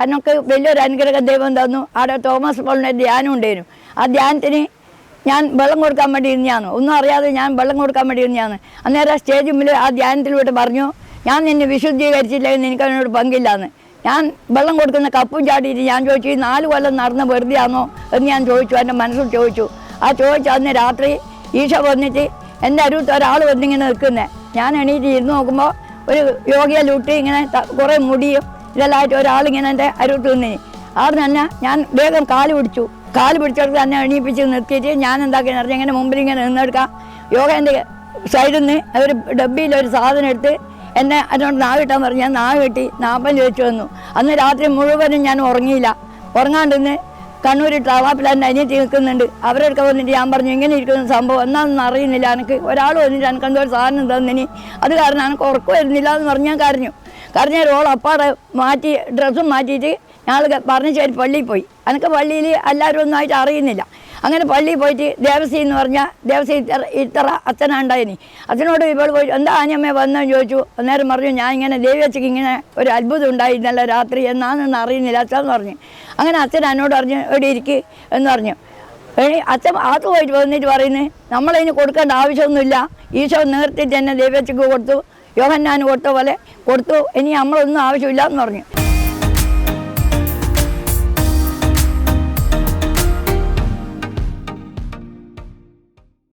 അതിനൊക്കെ വലിയൊരു അനുഗ്രഹം ദൈവം തന്നു. അവിടെ തോമസ് പോളിന്റെ ധ്യാനം ഉണ്ടായിരുന്നു. ആ ധ്യാനത്തിന് ഞാൻ വെള്ളം കൊടുക്കാൻ വേണ്ടി ഇരുന്നാണ് ഒന്നും അറിയാതെ ഞാൻ വെള്ളം കൊടുക്കാൻ വേണ്ടി ഇരുന്നാണ് അന്നേരം സ്റ്റേജ് മുമ്പിൽ ആ ധ്യാനത്തിലൂടെ പറഞ്ഞു ഞാൻ നിന്നെ വിശുദ്ധീകരിച്ചില്ലെങ്കിൽ നിനക്ക് അതിനോട് പങ്കില്ലാന്ന്. ഞാൻ വെള്ളം കൊടുക്കുന്ന കപ്പും ചാടിയിട്ട് ഞാൻ ചോദിച്ചു ഈ നാല് കൊല്ലം നടന്ന ആണോ എന്ന് ഞാൻ ചോദിച്ചു. എന്റെ മനസ്സിൽ ചോദിച്ചു. ആ ചോദിച്ചു അന്ന് രാത്രി ഈശ വന്നിട്ട് എന്റെ അരുത്ത് ഒരാൾ വന്നിങ്ങനെ നിൽക്കുന്നത് ഞാൻ എണീറ്റ് ഇരുന്ന് നോക്കുമ്പോൾ ഒരു യോഗിയ ലൂട്ടി ഇങ്ങനെ കുറേ മുടിയും ഇതെല്ലാമായിട്ട് ഒരാളിങ്ങനെ എന്റെ അരുട്ട് നിന്നിനി അവിടെ തന്നെ ഞാൻ വേഗം കാൽ പിടിച്ചു. കാൽ പിടിച്ചെടുത്ത് തന്നെ എണീപ്പിച്ച് നിർത്തിയിട്ട് ഞാൻ എന്താക്കി പറഞ്ഞാൽ ഇങ്ങനെ മുമ്പിൽ ഇങ്ങനെ നിന്നെടുക്കാം. യോഗ എന്റെ സൈഡിൽ നിന്ന് ഒരു ഡബ്ബിയിൽ ഒരു സാധനം എടുത്ത് എന്നെ അതിനോട് നാവ് കിട്ടാൻ പറഞ്ഞു ഞാൻ നാവ് കെട്ടി നാപ്പൻ ചോദിച്ചു വന്നു. അന്ന് രാത്രി മുഴുവനും ഞാൻ ഉറങ്ങിയില്ല. ഉറങ്ങാണ്ടിന്ന് കണ്ണൂർ ട്രാവാപ്പിൽ എന്റെ അനിയത്തി നിൽക്കുന്നുണ്ട് അവരൊക്കെ വന്നിട്ട് ഞാൻ പറഞ്ഞു ഇങ്ങനെ ഇരിക്കുന്ന സംഭവം? എന്നാണെന്ന് അറിയുന്നില്ല. എനിക്ക് ഒരാൾ വന്നിട്ട് എനിക്ക് എന്തോ ഒരു സാധനം തന്നിനി. അത് കാരണം എനിക്ക് ഉറക്കം വരുന്നില്ല എന്ന് പറഞ്ഞാൽ കരഞ്ഞു. കരഞ്ഞ റോൾ അപ്പാടെ മാറ്റി ഡ്രസ്സും മാറ്റിയിട്ട് ഞങ്ങൾ പറഞ്ഞു ചേരി പള്ളിയിൽ പോയി. എനിക്ക് പള്ളിയിൽ എല്ലാവരും ഒന്നായിട്ട് അറിയുന്നില്ല. അങ്ങനെ പള്ളിയിൽ പോയിട്ട് ദേവസി എന്ന് പറഞ്ഞാൽ ദേവസി ഇത്ര ഇത്ര അച്ഛനുണ്ടായിനി അച്ഛനോട് ഇവൾ പോയി എന്താ ആനയമ്മ വന്നെന്ന് ചോദിച്ചു. അന്നേരം പറഞ്ഞു ഞാൻ ഇങ്ങനെ ദേവിയച്ചയ്ക്ക് ഇങ്ങനെ ഒരു അത്ഭുതം ഉണ്ടായിരുന്നല്ല രാത്രി. എന്നാണെന്ന് അറിയുന്നില്ല അച്ഛൻ എന്ന് പറഞ്ഞു. അങ്ങനെ അച്ഛൻ എന്നോട് പറഞ്ഞു എവിടെ ഇരിക്ക് എന്ന് പറഞ്ഞു. അച്ഛൻ അകത്ത് പോയിട്ട് വന്നിട്ട് പറയുന്നത് നമ്മളതിന് കൊടുക്കേണ്ട ആവശ്യമൊന്നുമില്ല. ഈശോ നേർത്തിട്ട് തന്നെ ദേവച്ചക്ക് കൊടുത്തു. യോഹന്നാൻ കൊടുത്ത പോലെ കൊടുത്തു. ഇനി നമ്മളൊന്നും ആവശ്യമില്ല എന്ന് പറഞ്ഞു.